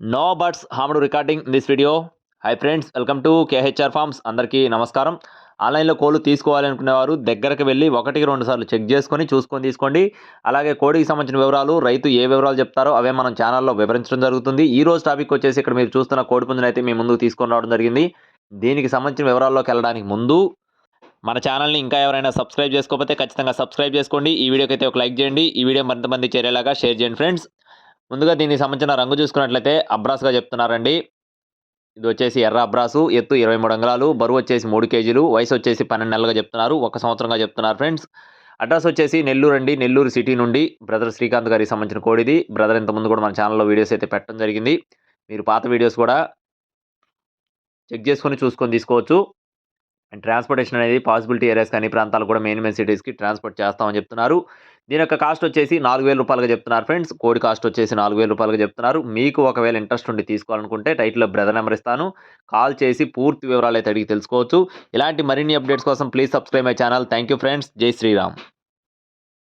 No birds హామడు recording this video hi friends welcome to KHR farms అందరికీ నమస్కారం. ఆన్లైన్లో కోళ్ళు తీసుకోవాలనుకునేవారు దగ్గరకు వెళ్ళి ఒకటికి రెండు సార్లు చెక్ చేసుకొని చూసుకొని తీసుకోండి. అలాగే కోడికి సంబంధించిన వివరాలు రైతు ఏ వివరాలు చెప్తారో అవే మనం ఛానల్లో వివరించడం జరుగుతుంది. ఈ రోజు టాపిక్ వచ్చేసి ఇక్కడ మీరు చూస్తున్న కోడి పుంజుని అయితే మీ ముందుకు తీసుకొని రావడం జరిగింది. దీనికి సంబంధించిన వివరాల్లోకి వెళ్ళడానికి ముందు మన ఛానల్ని ఇంకా ఎవరైనా సబ్స్క్రైబ్ చేసుకోకపోతే ఖచ్చితంగా సబ్స్క్రైబ్ చేసుకోండి. ఈ వీడియోకి అయితే ఒక లైక్ చేయండి. ఈ వీడియో మరింతమంది చేరేలాగా షేర్ చేయండి ఫ్రెండ్స్ ముందుగా దీనికి సంబంధించిన రంగు చూసుకున్నట్లయితే అబ్రాస్గా చెప్తున్నారండి. ఇది వచ్చేసి ఎర్ర అబ్రాసు ఎత్తు ఇరవై మూడు అంగళాలు బరువు వచ్చేసి మూడు కేజీలు వయసు వచ్చేసి పన్నెండు నెలలుగా చెప్తున్నారు ఒక సంవత్సరంగా చెప్తున్నారు ఫ్రెండ్స్. అడ్రస్ వచ్చేసి నెల్లూరు అండి నెల్లూరు సిటీ నుండి బ్రదర్ శ్రీకాంత్ గారికి సంబంధించిన కోడిది. బ్రదర్ ఇంతకుముందు కూడా మన ఛానల్లో వీడియోస్ అయితే పెట్టడం జరిగింది. మీరు పాత వీడియోస్ కూడా చెక్ చేసుకొని చూసుకొని తీసుకోవచ్చు. అండ్ ట్రాన్స్పోర్టేషన్ అనేది పాసిబిలిటీ ఏరియాస్ కానీ ప్రాంతాలు కూడా మెయిన్ మెయిన్ సిటీస్కి ట్రాన్స్పోర్ట్ చేస్తామని చెప్తున్నారు. దీని యొక్క కాస్ట్ వచ్చేసి నాలుగు వేల రూపాయలుగా చెప్తున్నారు ఫ్రెండ్స్ కోడి కాస్ట్ వచ్చేసి నాలుగు వేల రూపాయలుగా చెప్తున్నారు. మీకు ఒకవేళ ఇంట్రెస్ట్ ఉండి తీసుకోవాలనుకుంటే టైటిల్లో బ్రదర్ నెంబర్ ఇస్తాను. కాల్ చేసి పూర్తి వివరాలు అయితే అడిగి తెలుసుకోవచ్చు. ఇలాంటి మరిన్ని అప్డేట్స్ కోసం please subscribe my channel thank you friends Jai Sriram.